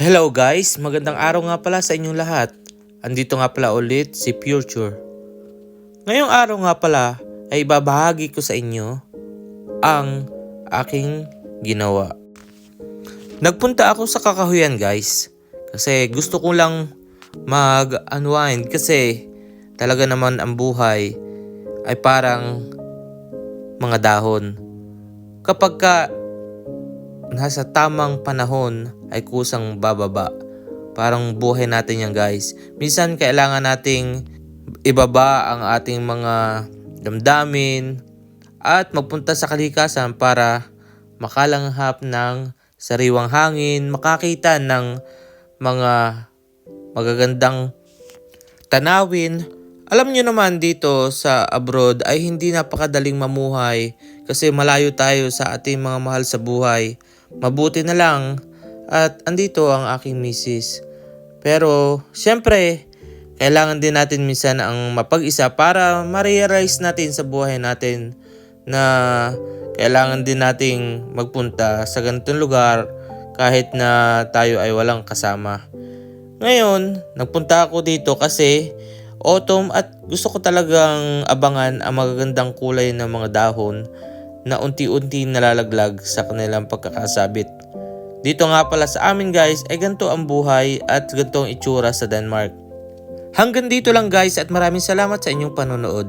Hello guys, magandang araw nga pala sa inyong lahat. Andito nga pala ulit si Future. Ngayong araw nga pala ay ibabahagi ko sa inyo ang aking ginawa. Nagpunta ako sa kakahuyan guys kasi gusto ko lang mag-unwind kasi talaga naman ang buhay ay parang mga dahon. Kapag ka nasa tamang panahon ay kusang bababa. Parang buhay natin yan guys. Minsan kailangan nating ibaba ang ating mga damdamin at magpunta sa kalikasan para makalanghap ng sariwang hangin, makakita ng mga magagandang tanawin. Alam nyo naman dito sa abroad ay hindi napakadaling mamuhay kasi malayo tayo sa ating mga mahal sa buhay. Mabuti na lang at andito ang aking misis. Pero syempre, kailangan din natin minsan ang mapag-isa para ma-realize natin sa buhay natin na kailangan din nating magpunta sa ganitong lugar kahit na tayo ay walang kasama. Ngayon, nagpunta ako dito kasi autumn at gusto ko talagang abangan ang magagandang kulay ng mga dahon na unti-unti nalalaglag sa kanilang pagkakasabit. Dito nga pala sa amin guys ay ganito ang buhay at ganito ang itsura sa Denmark. Hanggang dito lang guys at maraming salamat sa inyong panonood.